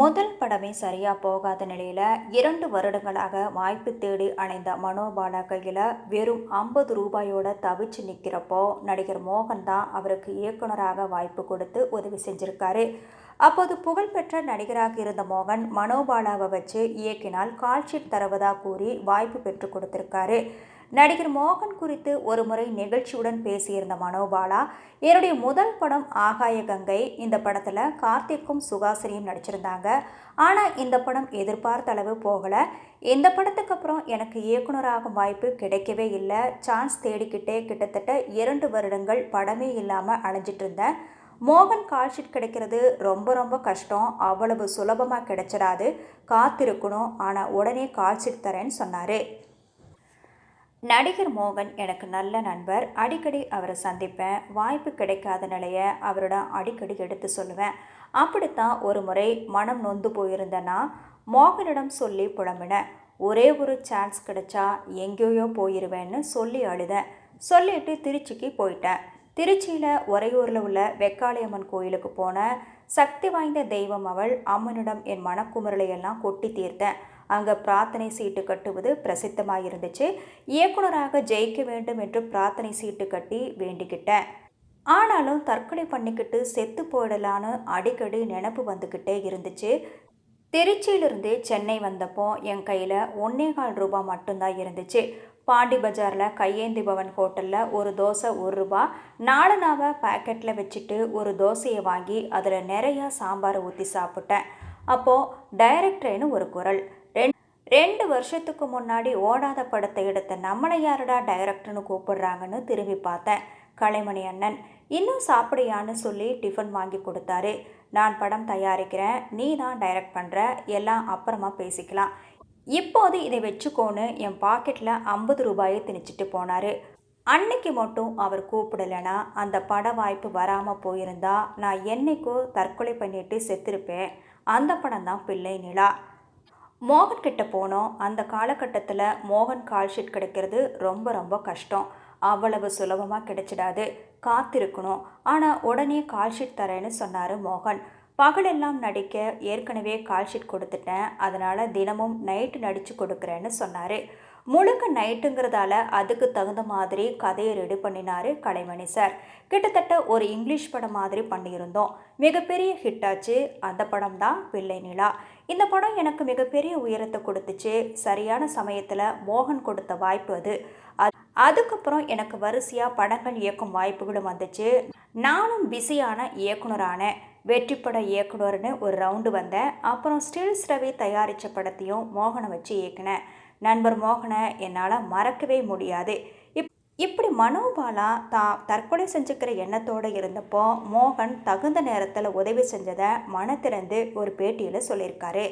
முதல் படமே சரியாக போகாத நிலையில் இரண்டு வருடங்களாக வாய்ப்பு தேடி அணைந்த மனோபாலா கையில் வெறும் ஐம்பது ரூபாயோட தவிச்சு நிற்கிறப்போ நடிகர் மோகன் தான் அவருக்கு இயக்குனராக வாய்ப்பு கொடுத்து உதவி செஞ்சுருக்காரு. அப்போது புகழ்பெற்ற நடிகராக இருந்த மோகன் மனோபாலாவை வச்சு இயக்கினால் கால்ஷீட் தருவதாக கூறி வாய்ப்பு பெற்று கொடுத்துருக்காரு. நடிகர் மோகன் குறித்து ஒரு முறை நிகழ்ச்சியுடன் பேசியிருந்த மனோபாலா என்னுடைய முதல் படம் ஆகாய கங்கை. இந்த படத்தில் கார்த்திக்கும் சுகாசினியும் நடிச்சிருந்தாங்க. ஆனால் இந்த படம் எதிர்பார்த்த அளவு போகலை. இந்த படத்துக்கு அப்புறம் எனக்கு இயக்குனராகும் வாய்ப்பு கிடைக்கவே இல்லை. சான்ஸ் தேடிக்கிட்டே கிட்டத்தட்ட இரண்டு வருடங்கள் படமே இல்லாமல் அலைஞ்சிட்டு இருந்தேன். மோகன் கால்ஷீட் கிடைக்கிறது ரொம்ப ரொம்ப கஷ்டம். அவ்வளவு சுலபமாக கிடைச்சிடாது. காத்திருக்கணும். ஆனால் உடனே கால்ஷீட் தரேன்னு சொன்னார். நடிகர் மோகன் எனக்கு நல்ல நண்பர். அடிக்கடி அவரை சந்திப்பேன். வாய்ப்பு கிடைக்காத நிலையை அவரோட அடிக்கடி எடுத்து சொல்லுவேன். அப்படித்தான் ஒரு முறை மனம் நொந்து போயிருந்தேன்னா மோகனிடம் சொல்லி புலம்பினேன். ஒரே ஒரு சான்ஸ் கிடைச்சா எங்கேயோ போயிடுவேன்னு சொல்லி அழுதேன். சொல்லிட்டு திருச்சிக்கு போயிட்டேன். திருச்சியில் உறையூரில் உள்ள வெக்காளியம்மன் கோயிலுக்கு போன சக்தி வாய்ந்த தெய்வம் அவள் அம்மனிடம் என் மனக்குமுறலையெல்லாம் கொட்டி தீர்த்தேன். அங்கே பிரார்த்தனை சீட்டு கட்டுவது பிரசித்தமாக இருந்துச்சு இயக்குனராக ஜெயிக்க வேண்டும் என்று பிரார்த்தனை சீட்டு கட்டி வேண்டிக்கிட்டேன். ஆனாலும் தற்கொலை பண்ணிக்கிட்டு செத்து போயிடலான்னு அடிக்கடி நினப்பு வந்துக்கிட்டே இருந்துச்சு. திருச்சியிலிருந்து சென்னை வந்தப்போ என் கையில் ஒன்னே கால் ரூபா மட்டும்தான் இருந்துச்சு. பாண்டி பஜாரில் கையேந்தி பவன் ஹோட்டலில் ஒரு தோசை ஒரு ரூபா நாலு நாலனாவை பேக்கெட்டில் வச்சுட்டு ஒரு தோசையை வாங்கி அதில் நிறையா சாம்பாரை ஊற்றி சாப்பிட்டேன். அப்போது டைரக்டர்னு ஒரு குரல் ரெண்டு வருஷத்துக்கு முன்னாடி ஓடாத படத்தை எடுத்த நம்மளை யாரடா டைரக்டர்னு கூப்பிடுறாங்கன்னு திரும்பி பார்த்தேன். கலைமணி அண்ணன் இன்னும் சாப்பிடையான்னு சொல்லி டிஃபன் வாங்கி கொடுத்தாரு. நான் படம் தயாரிக்கிறேன். நீ தான் டைரக்ட் பண்ணுற எல்லாம் அப்புறமா பேசிக்கலாம். இப்போது இதை வச்சுக்கோன்னு என் பாக்கெட்டில் ஐம்பது ரூபாயை திணிச்சிட்டு போனார். அன்னைக்கு மட்டும் அவர் கூப்பிடலைன்னா அந்த பட வாய்ப்பு வராமல் போயிருந்தா நான் என்னைக்கோ தற்கொலை பண்ணிட்டு செத்திருப்பேன். அந்த படம் தான் பிள்ளை நிலா. மோகன் கிட்ட போனோம். அந்த காலகட்டத்தில் மோகன் கால்ஷீட் கிடைக்கிறது ரொம்ப ரொம்ப கஷ்டம். அவ்வளவு சுலபமாக கிடைச்சிடாது. காத்திருக்கணும். ஆனால் உடனே கால்ஷீட் தரேன்னு சொன்னார் மோகன். பகலெல்லாம் நடிக்க ஏற்கனவே கால்ஷீட் கொடுத்துட்டேன். அதனால் தினமும் நைட்டு நடித்து கொடுக்குறேன்னு சொன்னார். முழுக்க நைட்டுங்கிறதால அதுக்கு தகுந்த மாதிரி கதையை ரெடி பண்ணினார் கலைமணி சார் கிட்டத்தட்ட ஒரு இங்கிலீஷ் படம் மாதிரி பண்ணியிருந்தோம். மிகப்பெரிய ஹிட் ஆச்சு. அந்த படம் தான் பிள்ளை நிலா. இந்த படம் எனக்கு மிகப்பெரிய உயரத்தை கொடுத்துச்சு. சரியான சமயத்தில் மோகன் கொடுத்த வாய்ப்பு அது. அதுக்கப்புறம் எனக்கு வரிசையாக படங்கள் இயக்கும் வாய்ப்புகளும் வந்துச்சு. நானும் பிஸியான இயக்குனரானேன் வெற்றிப்பட இயக்குனர்னு ஒரு ரவுண்டு வந்தேன். அப்புறம் ஸ்டில்ஸ் ரவி தயாரித்த படத்தையும் மோகனை வச்சு இயக்கினேன். நண்பர் மோகனை என்னால் மறக்கவே முடியாது. இப் இப்படி மனோபாலா தான் தற்கொலை செஞ்சுக்கிற எண்ணத்தோடு இருந்தப்போ மோகன் தகுந்த நேரத்தில் உதவி செஞ்சதை மன திறந்து ஒரு பேட்டியில் சொல்லியிருக்காரு.